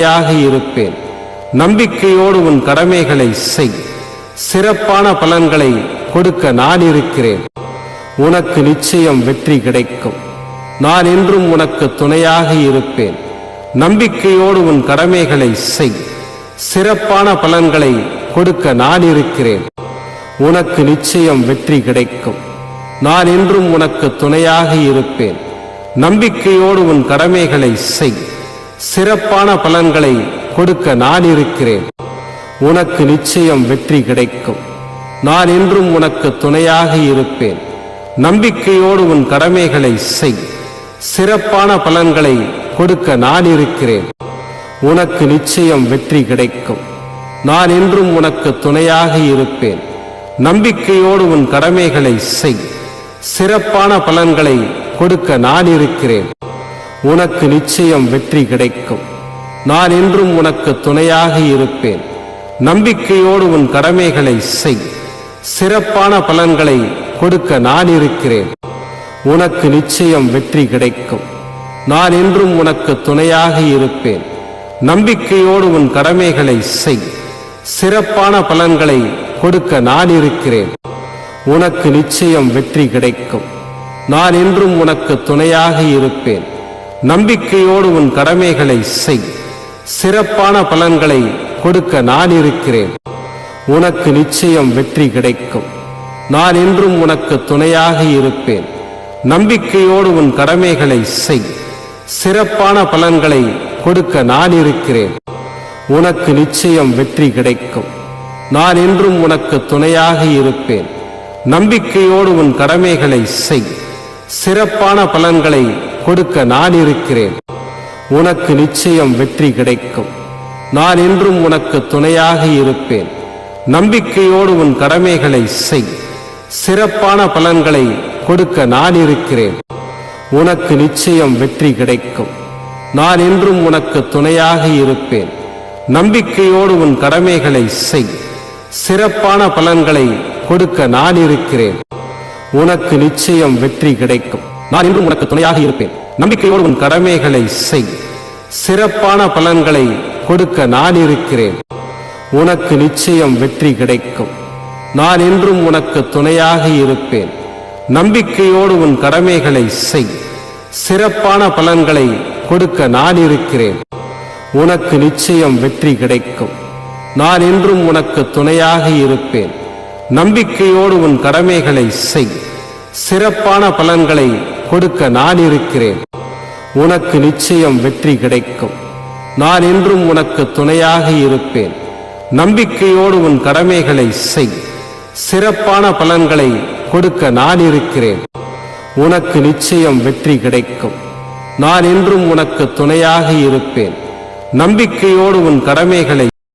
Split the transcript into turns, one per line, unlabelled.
துணையாக இருப்பேன். நம்பிக்கையோடு உன் கடமைகளை செய். சிறப்பான பலன்களை கொடுக்க நான் இருக்கிறேன். உனக்கு நிச்சயம் வெற்றி கிடைக்கும். நான் என்றும் உனக்கு துணையாக இருப்பேன். நம்பிக்கையோடு உன் கடமைகளை செய். சிறப்பான பலன்களை கொடுக்க நான் இருக்கிறேன். உனக்கு நிச்சயம் வெற்றி கிடைக்கும். நான் என்றும் உனக்கு துணையாக இருப்பேன். நம்பிக்கையோடு உன் கடமைகளை செய். சிறப்பான பலன்களை கொடுக்க நான் இருக்கிறேன். உனக்கு நிச்சயம் வெற்றி கிடைக்கும். நான் என்றும் உனக்கு துணையாக இருப்பேன். நம்பிக்கையோடு உன் கடமைகளை செய். சிறப்பான பலன்களை கொடுக்க நான் இருக்கிறேன். உனக்கு நிச்சயம் வெற்றி கிடைக்கும். நான் என்றும் உனக்கு துணையாக இருப்பேன். நம்பிக்கையோடு உன் கடமைகளை செய். சிறப்பான பலன்களை கொடுக்க நான் இருக்கிறேன். உனக்கு நிச்சயம் வெற்றி கிடைக்கும். நான் என்றும் உனக்கு துணையாக இருப்பேன். நம்பிக்கையோடு உன் கடமைகளை செய். சிறப்பான பலன்களை கொடுக்க நான் இருக்கிறேன். உனக்கு நிச்சயம் வெற்றி கிடைக்கும். நான் என்றும் உனக்கு துணையாக இருப்பேன். நம்பிக்கையோடு உன் கடமைகளை செய். சிறப்பான பலன்களை கொடுக்க நான் இருக்கிறேன். உனக்கு நிச்சயம் வெற்றி கிடைக்கும். நான் என்றும் உனக்கு துணையாக இருப்பேன். நம்பிக்கையோடு உன் கடமைகளை செய். சிறப்பான பலன்களை கொடுக்க நான் இருக்கிறேன். உனக்கு நிச்சயம் வெற்றி கிடைக்கும். நான் என்றும் உனக்கு துணையாக இருப்பேன். நம்பிக்கையோடு உன் கடமைகளை செய். சிறப்பான பலன்களை கொடுக்க நான் இருக்கிறேன். உனக்கு நிச்சயம் வெற்றி கிடைக்கும். நான் என்றும் உனக்கு துணையாக இருப்பேன். நம்பிக்கையோடு உன் கடமைகளை செய். சிறப்பான பலன்களை கொடுக்க நான் இருக்கிறேன். உனக்கு நிச்சயம் வெற்றி கிடைக்கும். நான் என்றும் உனக்கு துணையாக இருப்பேன். நம்பிக்கையோடு உன் கடமைகளை செய். சிறப்பான பலன்களை கொடுக்க நான் இருக்கிறேன். உனக்கு நிச்சயம் வெற்றி கிடைக்கும். நான் என்றும் உனக்கு துணையாக இருப்பேன். நம்பிக்கையோடு உன் கடமைகளை செய். சிறப்பான பலன்களை கொடுக்க நான் இருக்கிறேன். உனக்கு நிச்சயம் வெற்றி கிடைக்கும். நான் என்றும் உனக்கு துணையாக இருப்பேன். நம்பிக்கையோடு உன் கடமைகளை செய். சிறப்பான பலன்களை கொடுக்க நான் இருக்கிறேன். உனக்கு நிச்சயம் வெற்றி கிடைக்கும். நான் என்றும் உனக்கு துணையாக இருப்பேன். நம்பிக்கையோடு உன் கடமைகளை செய். சிறப்பான பலன்களை கொடுக்க நான் இருக்கிறேன். உனக்கு நிச்சயம் வெற்றி கிடைக்கும். நான் என்றும் உனக்கு துணையாக இருப்பேன். நம்பிக்கையோடு உன் கடமைகளை செய். சிறப்பான பலன்களை கொடுக்க நான் இருக்கிறேன். உனக்கு நிச்சயம் வெற்றி கிடைக்கும். நான் என்றும் உனக்கு துணையாக இருப்பேன். நம்பிக்கையோடு உன் கடமைகளை செய். சிறப்பான பலன்களை கொடுக்க நான் இருக்கிறேன். உனக்கு நிச்சயம் வெற்றி கிடைக்கும். நான் என்றும் உனக்கு துணையாக இருப்பேன். நம்பிக்கையோடு உன் கடமைகளை